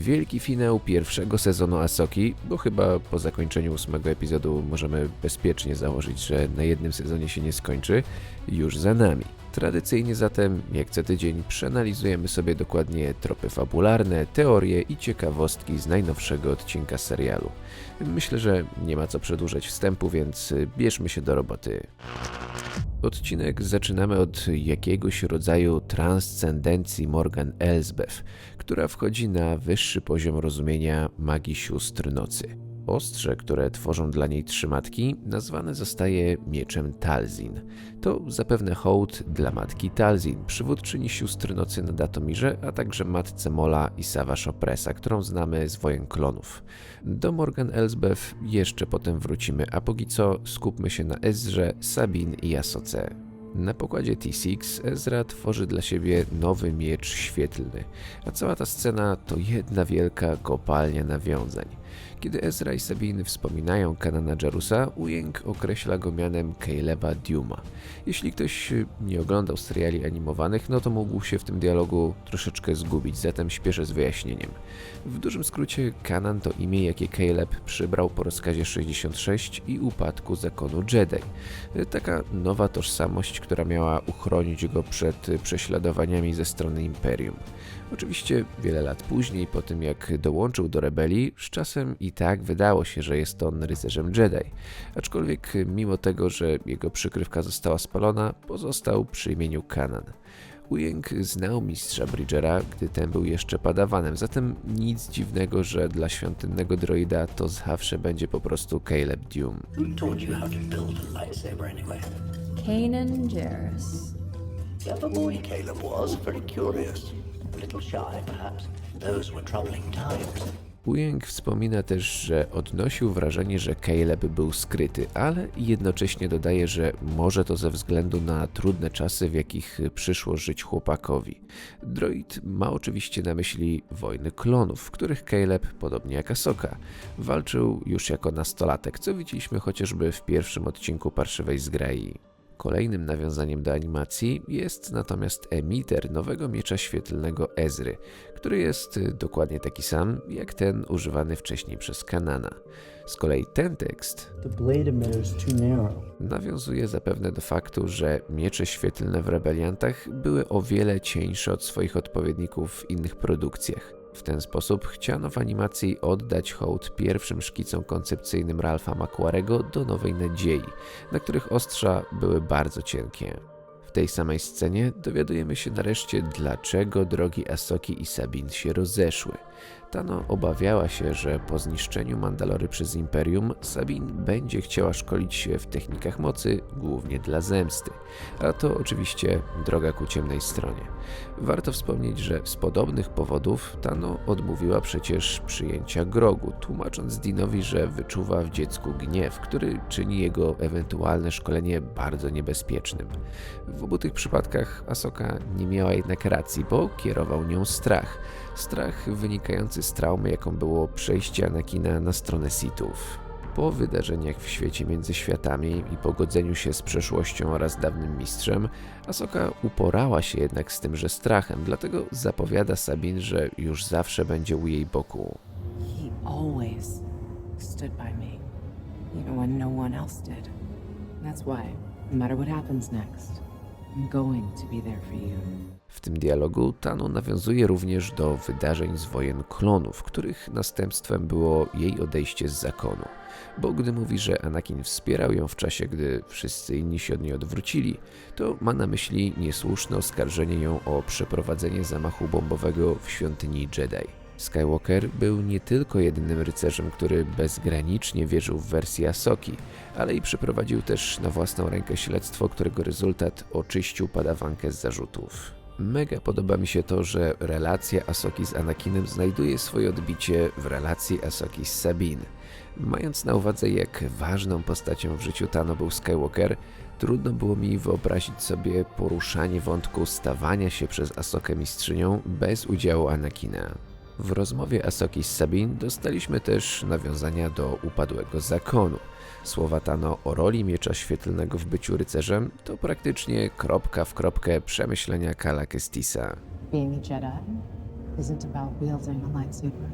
Wielki finał pierwszego sezonu Asoki, bo chyba po zakończeniu ósmego epizodu możemy bezpiecznie założyć, że na jednym sezonie się nie skończy, już za nami. Tradycyjnie zatem, jak co tydzień, przeanalizujemy sobie dokładnie tropy fabularne, teorie i ciekawostki z najnowszego odcinka serialu. Myślę, że nie ma co przedłużać wstępu, więc bierzmy się do roboty. Odcinek zaczynamy od jakiegoś rodzaju transcendencji Morgan Elsbeth, która wchodzi na wyższy poziom rozumienia magii sióstr nocy. Ostrze, które tworzą dla niej trzymatki, nazwane zostaje mieczem Talzin. To zapewne hołd dla matki Talzin, przywódczyni sióstr nocy na Datomirze, a także matce Mola i Savage Opressa, którą znamy z wojen klonów. Do Morgan Elsbeth jeszcze potem wrócimy, a póki co skupmy się na Ezrze, Sabin i Asoce. Na pokładzie T6 Ezra tworzy dla siebie nowy miecz świetlny, a cała ta scena to jedna wielka kopalnia nawiązań. Kiedy Ezra i Sabine wspominają Kanana Jarusa, Ujęk określa go mianem Caleba Duma. Jeśli ktoś nie oglądał seriali animowanych, no to mógł się w tym dialogu troszeczkę zgubić, zatem śpieszę z wyjaśnieniem. W dużym skrócie Kanan to imię, jakie Caleb przybrał po rozkazie 66 i upadku zakonu Jedi. Taka nowa tożsamość, która miała uchronić go przed prześladowaniami ze strony Imperium. Oczywiście wiele lat później, po tym jak dołączył do rebelii, z czasem i tak wydało się, że jest on rycerzem Jedi. Aczkolwiek mimo tego, że jego przykrywka została spalona, pozostał przy imieniu Kanan. Ujęk znał mistrza Bridgera, gdy ten był jeszcze padawanem, zatem nic dziwnego, że dla świątynnego droida to zawsze będzie po prostu Caleb Dume. Who taught you how to build a lightsaber anyway? Kanan Jarrus. Clever boy Caleb was, very curious. A little shy, perhaps. Those were troubling times. Ujęk wspomina też, że odnosił wrażenie, że Caleb był skryty, ale jednocześnie dodaje, że może to ze względu na trudne czasy, w jakich przyszło żyć chłopakowi. Droid ma oczywiście na myśli wojny klonów, w których Caleb, podobnie jak Asoka, walczył już jako nastolatek, co widzieliśmy chociażby w pierwszym odcinku Parszywej Zgrai. Kolejnym nawiązaniem do animacji jest natomiast emiter nowego miecza świetlnego Ezry, który jest y, dokładnie taki sam jak ten używany wcześniej przez Kanana. Z kolei ten tekst nawiązuje zapewne do faktu, że miecze świetlne w rebeliantach były o wiele cieńsze od swoich odpowiedników w innych produkcjach. W ten sposób chciano w animacji oddać hołd pierwszym szkicom koncepcyjnym Ralpha Macquarego do Nowej Nadziei, na których ostrza były bardzo cienkie. W tej samej scenie dowiadujemy się nareszcie, dlaczego drogi Asoki i Sabin się rozeszły. Tano obawiała się, że po zniszczeniu Mandalory przez Imperium, Sabin będzie chciała szkolić się w technikach mocy, głównie dla zemsty. A to oczywiście droga ku ciemnej stronie. Warto wspomnieć, że z podobnych powodów Tano odmówiła przecież przyjęcia Grogu, tłumacząc Dinowi, że wyczuwa w dziecku gniew, który czyni jego ewentualne szkolenie bardzo niebezpiecznym. W obu tych przypadkach Asoka nie miała jednak racji, bo kierował nią strach. Strach wynikający z traumy, jaką było przejście Anakina na stronę Sithów. Po wydarzeniach w świecie między światami i pogodzeniu się z przeszłością oraz dawnym mistrzem, Asoka uporała się jednak z tymże strachem, dlatego zapowiada Sabin, że już zawsze będzie u jej boku. No no I'm going to be there for you. W tym dialogu Tano nawiązuje również do wydarzeń z wojen klonów, których następstwem było jej odejście z zakonu. Bo gdy mówi, że Anakin wspierał ją w czasie, gdy wszyscy inni się od niej odwrócili, to ma na myśli niesłuszne oskarżenie ją o przeprowadzenie zamachu bombowego w świątyni Jedi. Skywalker był nie tylko jedynym rycerzem, który bezgranicznie wierzył w wersję Asoki, ale i przeprowadził też na własną rękę śledztwo, którego rezultat oczyścił padawankę z zarzutów. Mega podoba mi się to, że relacja Asoki z Anakinem znajduje swoje odbicie w relacji Asoki z Sabine. Mając na uwadze, jak ważną postacią w życiu Tano był Skywalker, trudno było mi wyobrazić sobie poruszanie wątku stawania się przez Asokę mistrzynią bez udziału Anakina. W rozmowie Asoki z Sabine dostaliśmy też nawiązania do upadłego zakonu. Słowa Tano o roli miecza świetlnego w byciu rycerzem to praktycznie kropka w kropkę przemyślenia Kala Kestisa. Being a Jedi isn't about wielding a lightsaber.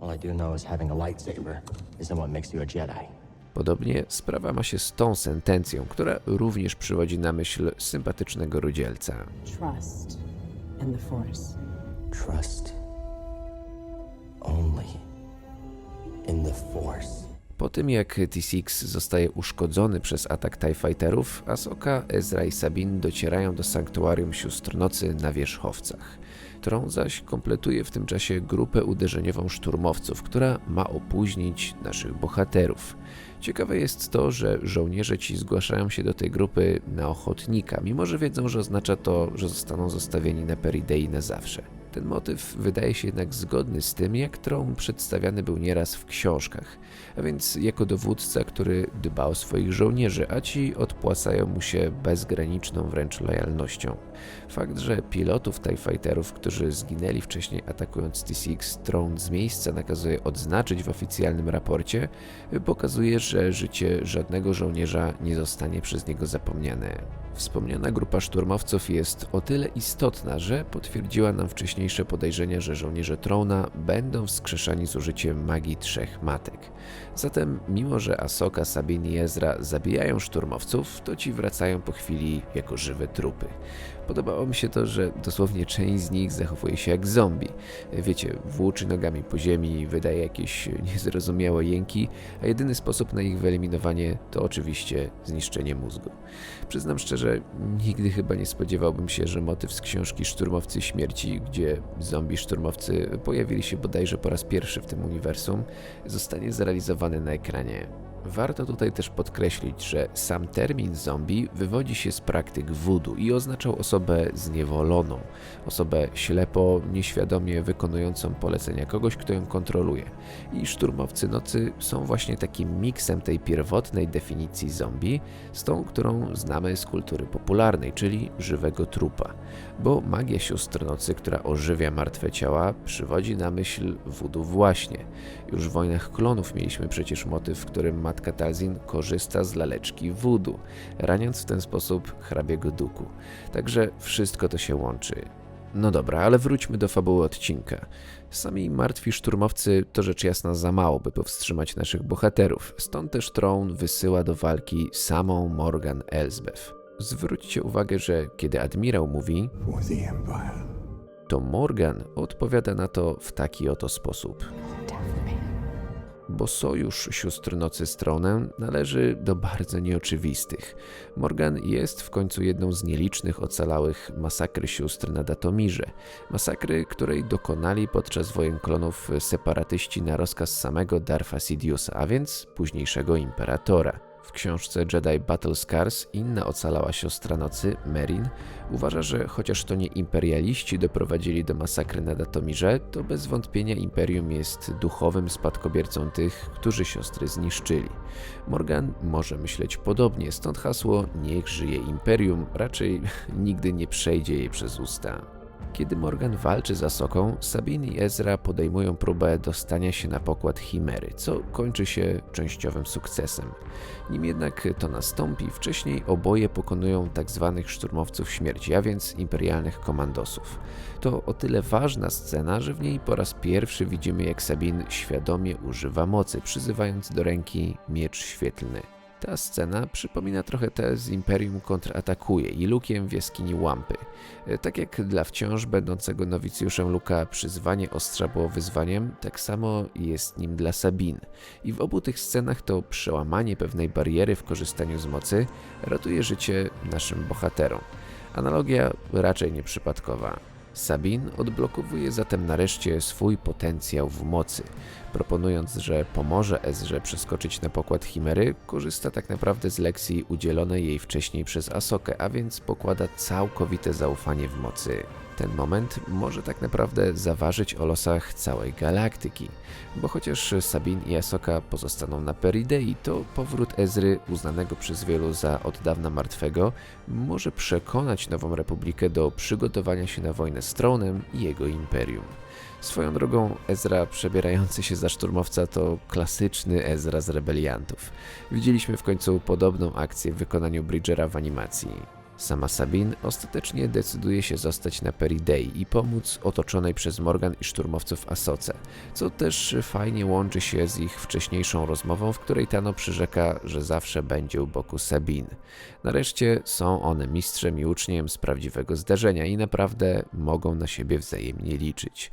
All I do know is having a lightsaber isn't what makes you a Jedi. Podobnie sprawa ma się z tą sentencją, która również przywodzi na myśl sympatycznego rudzielca. Trust in the Force. Trust only in the Force. Po tym jak T-6 zostaje uszkodzony przez atak TIE Fighterów, Ahsoka, Ezra i Sabine docierają do sanktuarium sióstr nocy na wierzchowcach. Tron zaś kompletuje w tym czasie grupę uderzeniową szturmowców, która ma opóźnić naszych bohaterów. Ciekawe jest to, że żołnierze ci zgłaszają się do tej grupy na ochotnika, mimo że wiedzą, że oznacza to, że zostaną zostawieni na Peridei na zawsze. Ten motyw wydaje się jednak zgodny z tym, jak Tron przedstawiany był nieraz w książkach, a więc jako dowódca, który dba o swoich żołnierzy, a ci odpłacają mu się bezgraniczną wręcz lojalnością. Fakt, że pilotów TIE Fighterów, którzy zginęli wcześniej atakując T-6, Tron z miejsca nakazuje odznaczyć w oficjalnym raporcie, pokazuje, że życie żadnego żołnierza nie zostanie przez niego zapomniane. Wspomniana grupa szturmowców jest o tyle istotna, że potwierdziła nam wcześniejsze podejrzenia, że żołnierze Trona będą wskrzeszani z użyciem magii trzech matek. Zatem, mimo że Asoka, Sabine i Ezra zabijają szturmowców, to ci wracają po chwili jako żywe trupy. Podobało mi się to, że dosłownie część z nich zachowuje się jak zombie. Wiecie, włóczy nogami po ziemi, wydaje jakieś niezrozumiałe jęki, a jedyny sposób na ich wyeliminowanie to oczywiście zniszczenie mózgu. Przyznam szczerze, nigdy chyba nie spodziewałbym się, że motyw z książki Szturmowcy Śmierci, gdzie zombie szturmowcy pojawili się bodajże po raz pierwszy w tym uniwersum, zostanie zrealizowany na ekranie. Warto tutaj też podkreślić, że sam termin zombie wywodzi się z praktyk voodoo i oznaczał osobę zniewoloną, osobę ślepo, nieświadomie wykonującą polecenia kogoś, kto ją kontroluje. I szturmowcy nocy są właśnie takim miksem tej pierwotnej definicji zombie z tą, którą znamy z kultury popularnej, czyli żywego trupa. Bo magia sióstr nocy, która ożywia martwe ciała, przywodzi na myśl voodoo właśnie. Już w Wojnach Klonów mieliśmy przecież motyw, w którym matka Talzin korzysta z laleczki voodoo, raniąc w ten sposób hrabiego duku. Także wszystko to się łączy. No dobra, ale wróćmy do fabuły odcinka. Sami martwi szturmowcy to rzecz jasna za mało, by powstrzymać naszych bohaterów, stąd też Tron wysyła do walki samą Morgan Elsbeth. Zwróćcie uwagę, że kiedy admirał mówi, to Morgan odpowiada na to w taki oto sposób. Bo sojusz sióstr nocy z tronem należy do bardzo nieoczywistych. Morgan jest w końcu jedną z nielicznych ocalałych masakry sióstr na Datomirze. Masakry, której dokonali podczas wojen klonów separatyści na rozkaz samego Darfa Sidiousa, a więc późniejszego imperatora. W książce Jedi Battle Scars inna ocalała siostra nocy, Merin, uważa, że chociaż to nie imperialiści doprowadzili do masakry na Datomirze, to bez wątpienia imperium jest duchowym spadkobiercą tych, którzy siostry zniszczyli. Morgan może myśleć podobnie, stąd hasło Niech żyje imperium raczej nigdy nie przejdzie jej przez usta. Kiedy Morgan walczy z Asoką, Sabine i Ezra podejmują próbę dostania się na pokład Chimery, co kończy się częściowym sukcesem. Nim jednak to nastąpi, wcześniej oboje pokonują tzw. szturmowców śmierci, a więc imperialnych komandosów. To o tyle ważna scena, że w niej po raz pierwszy widzimy jak Sabine świadomie używa mocy, przyzywając do ręki miecz świetlny. Ta scena przypomina trochę tę z Imperium kontratakuje i Lukiem w jaskini Łampy. E, Tak jak dla wciąż będącego nowicjuszem Luka przyzwanie ostrza było wyzwaniem, tak samo jest nim dla Sabin. I w obu tych scenach to przełamanie pewnej bariery w korzystaniu z mocy ratuje życie naszym bohaterom. Analogia raczej nieprzypadkowa. Sabin odblokowuje zatem nareszcie swój potencjał w mocy. Proponując, że pomoże Ezrze przeskoczyć na pokład Chimery, korzysta tak naprawdę z lekcji udzielonej jej wcześniej przez Asokę, a więc pokłada całkowite zaufanie w mocy. Ten moment może tak naprawdę zaważyć o losach całej galaktyki, bo chociaż Sabin i Asoka pozostaną na Peridei, to powrót Ezry, uznanego przez wielu za od dawna martwego, może przekonać Nową Republikę do przygotowania się na wojnę z Tronem i jego imperium. Swoją drogą, Ezra przebierający się za szturmowca to klasyczny Ezra z rebeliantów. Widzieliśmy w końcu podobną akcję w wykonaniu Bridgera w animacji. Sama Sabine ostatecznie decyduje się zostać na Peridei i pomóc otoczonej przez Morgan i szturmowców Asoce, co też fajnie łączy się z ich wcześniejszą rozmową, w której Tano przyrzeka, że zawsze będzie u boku Sabine. Nareszcie są one mistrzem i uczniem z prawdziwego zdarzenia i naprawdę mogą na siebie wzajemnie liczyć.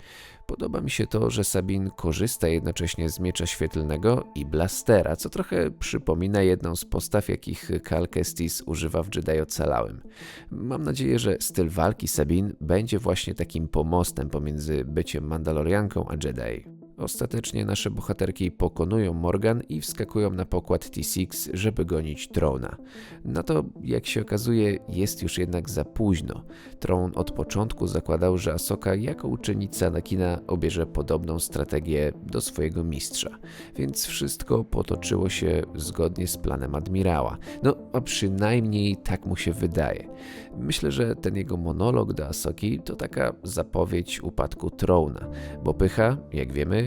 Podoba mi się to, że Sabin korzysta jednocześnie z miecza świetlnego i blastera, co trochę przypomina jedną z postaw, jakich Cal Kestis używa w Jedi Ocalałym. Mam nadzieję, że styl walki Sabin będzie właśnie takim pomostem pomiędzy byciem Mandalorianką a Jedi. Ostatecznie nasze bohaterki pokonują Morgan i wskakują na pokład T6, żeby gonić Trona. Na to, jak się okazuje, jest już jednak za późno. Tron od początku zakładał, że Asoka jako uczennica Anakina obierze podobną strategię do swojego mistrza, więc wszystko potoczyło się zgodnie z planem admirała. No, a przynajmniej tak mu się wydaje. Myślę, że ten jego monolog do Asoki to taka zapowiedź upadku Trona, bo pycha, jak wiemy,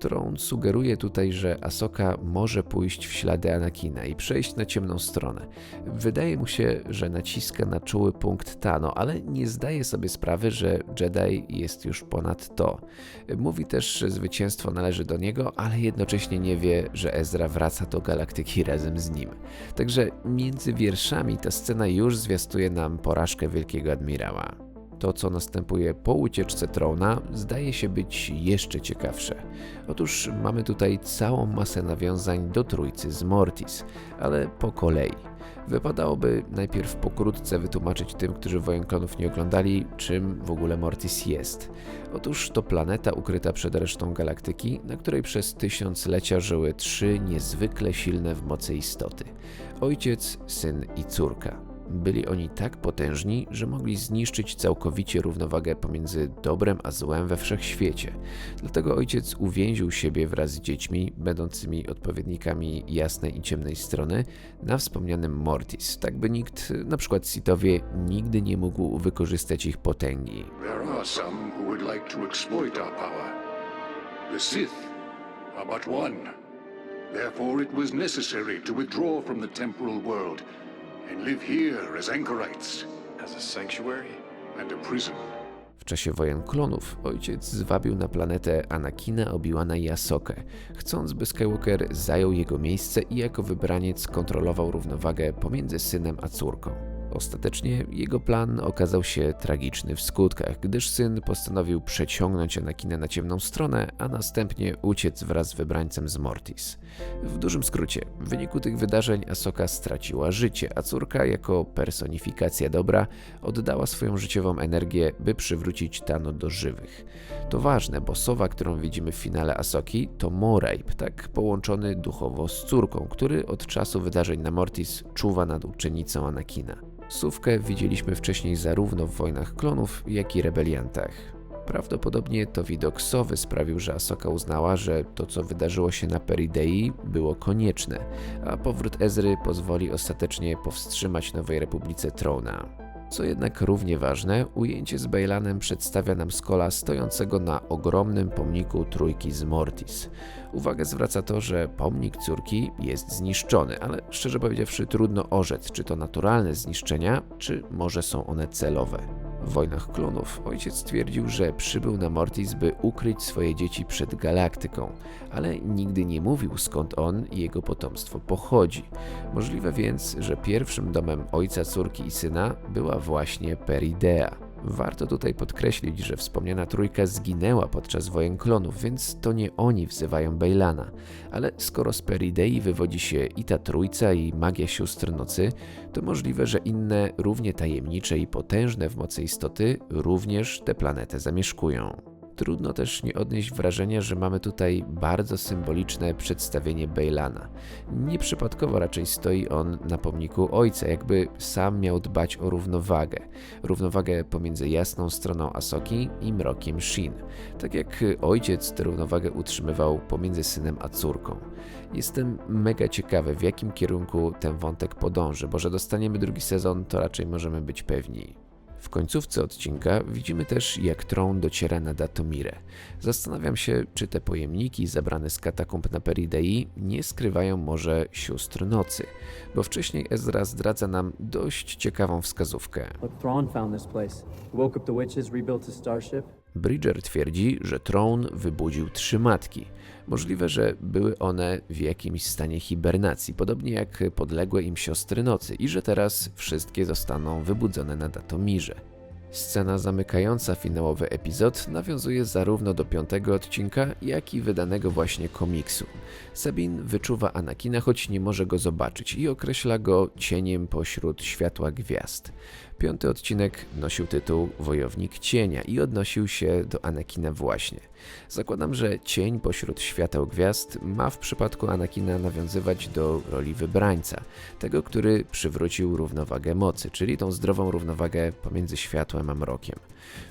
Tron sugeruje tutaj, że Asoka może pójść w ślady Anakina i przejść na ciemną stronę. Wydaje mu się, że naciska na czuły punkt Tano, ale nie zdaje sobie sprawy, że Jedi jest już ponad to. Mówi też, że zwycięstwo należy do niego, ale jednocześnie nie wie, że Ezra wraca do galaktyki razem z nim. Także między wierszami ta scena już zwiastuje nam porażkę Wielkiego Admirała. To, co następuje po ucieczce Trona, zdaje się być jeszcze ciekawsze. Otóż mamy tutaj całą masę nawiązań do trójcy z Mortis, ale po kolei. Wypadałoby najpierw pokrótce wytłumaczyć tym, którzy Wojen Klonów nie oglądali, czym w ogóle Mortis jest. Otóż to planeta ukryta przed resztą galaktyki, na której przez tysiąclecia żyły trzy niezwykle silne w mocy istoty: ojciec, syn i córka. Byli oni tak potężni, że mogli zniszczyć całkowicie równowagę pomiędzy dobrem a złem we wszechświecie. Dlatego ojciec uwięził siebie wraz z dziećmi, będącymi odpowiednikami jasnej i ciemnej strony, na wspomnianym Mortis, tak by nikt, na przykład Sithowie, nigdy nie mógł wykorzystać ich potęgi. Therefore, it was necessary to withdraw from the temporal world and live here as anchorites As a sanctuary? and a prison. W czasie wojen klonów ojciec zwabił na planetę Anakina, Obi-Wana i Asokę, chcąc by Skywalker zajął jego miejsce i jako wybraniec kontrolował równowagę pomiędzy synem a córką. Ostatecznie jego plan okazał się tragiczny w skutkach, gdyż syn postanowił przeciągnąć Anakina na ciemną stronę, a następnie uciec wraz z wybrańcem z Mortis. W dużym skrócie, w wyniku tych wydarzeń Asoka straciła życie, a córka jako personifikacja dobra oddała swoją życiową energię, by przywrócić Tano do żywych. To ważne, bo sowa, którą widzimy w finale Asoki, to Moraib, tak połączony duchowo z córką, który od czasu wydarzeń na Mortis czuwa nad uczennicą Anakina. Sówkę widzieliśmy wcześniej zarówno w Wojnach Klonów, jak i Rebeliantach. Prawdopodobnie to widok Sowy sprawił, że Asoka uznała, że to, co wydarzyło się na Peridei, było konieczne, a powrót Ezry pozwoli ostatecznie powstrzymać Nowej Republice Trona. Co jednak równie ważne, ujęcie z Bejlanem przedstawia nam Skola stojącego na ogromnym pomniku trójki z Mortis. Uwagę zwraca to, że pomnik córki jest zniszczony, ale szczerze powiedziawszy trudno orzec, czy to naturalne zniszczenia, czy może są one celowe. W Wojnach Klonów ojciec stwierdził, że przybył na Mortis, by ukryć swoje dzieci przed galaktyką, ale nigdy nie mówił skąd on i jego potomstwo pochodzi. Możliwe więc, że pierwszym domem ojca, córki i syna była właśnie Peridea. Warto tutaj podkreślić, że wspomniana trójka zginęła podczas wojen klonów, więc to nie oni wzywają Bejlana. Ale skoro z Peridei wywodzi się i ta trójca, i magia sióstr nocy, to możliwe, że inne, równie tajemnicze i potężne w mocy istoty, również tę planetę zamieszkują. Trudno też nie odnieść wrażenia, że mamy tutaj bardzo symboliczne przedstawienie Bejlana. Nieprzypadkowo raczej stoi on na pomniku ojca, jakby sam miał dbać o równowagę. Równowagę pomiędzy jasną stroną Asoki i mrokiem Shin. Tak jak ojciec tę równowagę utrzymywał pomiędzy synem a córką. Jestem mega ciekawy, w jakim kierunku ten wątek podąży, bo że dostaniemy drugi sezon, to raczej możemy być pewni. W końcówce odcinka widzimy też, jak Tron dociera na Datomirę. Zastanawiam się, czy te pojemniki zabrane z katakumb na Peridei nie skrywają może sióstr nocy, bo wcześniej Ezra zdradza nam dość ciekawą wskazówkę. Look, Thrawn found this place. Woke up the witches, rebuilt his starship. Bridger twierdzi, że Tron wybudził trzy matki. Możliwe, że były one w jakimś stanie hibernacji, podobnie jak podległe im siostry nocy, i że teraz wszystkie zostaną wybudzone na Datomirze. Scena zamykająca finałowy epizod nawiązuje zarówno do piątego odcinka, jak i wydanego właśnie komiksu. Sabine wyczuwa Anakina, choć nie może go zobaczyć i określa go cieniem pośród światła gwiazd. Piąty odcinek nosił tytuł Wojownik Cienia i odnosił się do Anakina właśnie. Zakładam, że cień pośród świateł gwiazd ma w przypadku Anakina nawiązywać do roli wybrańca, tego, który przywrócił równowagę mocy, czyli tą zdrową równowagę pomiędzy światłem a mrokiem.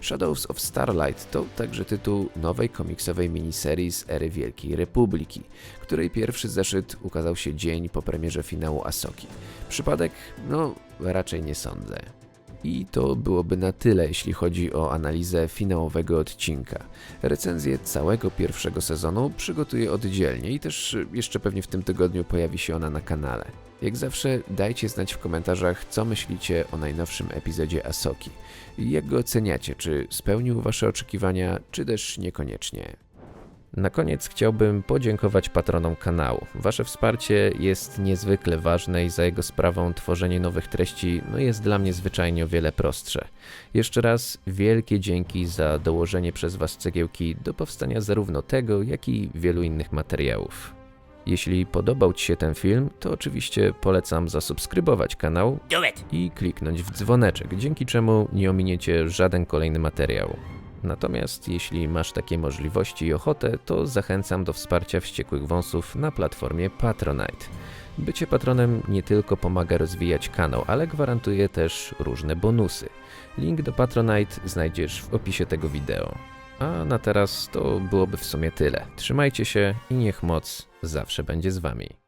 Shadows of Starlight to także tytuł nowej komiksowej miniserii z ery Wielkiej Republiki, której pierwszy zeszyt ukazał się dzień po premierze finału Asoki. Przypadek? No, raczej nie sądzę. I to byłoby na tyle, jeśli chodzi o analizę finałowego odcinka. Recenzję całego pierwszego sezonu przygotuję oddzielnie i też jeszcze pewnie w tym tygodniu pojawi się ona na kanale. Jak zawsze dajcie znać w komentarzach, co myślicie o najnowszym epizodzie Asoki. Jak go oceniacie, czy spełnił wasze oczekiwania, czy też niekoniecznie. Na koniec chciałbym podziękować patronom kanału. Wasze wsparcie jest niezwykle ważne i za jego sprawą tworzenie nowych treści no jest dla mnie zwyczajnie o wiele prostsze. Jeszcze raz wielkie dzięki za dołożenie przez Was cegiełki do powstania zarówno tego, jak i wielu innych materiałów. Jeśli podobał Ci się ten film, to oczywiście polecam zasubskrybować kanał i kliknąć w dzwoneczek, dzięki czemu nie ominiecie żaden kolejny materiał. Natomiast jeśli masz takie możliwości i ochotę, to zachęcam do wsparcia wściekłych wąsów na platformie Patronite. Bycie patronem nie tylko pomaga rozwijać kanał, ale gwarantuje też różne bonusy. Link do Patronite znajdziesz w opisie tego wideo. A na teraz to byłoby w sumie tyle. Trzymajcie się i niech moc zawsze będzie z wami.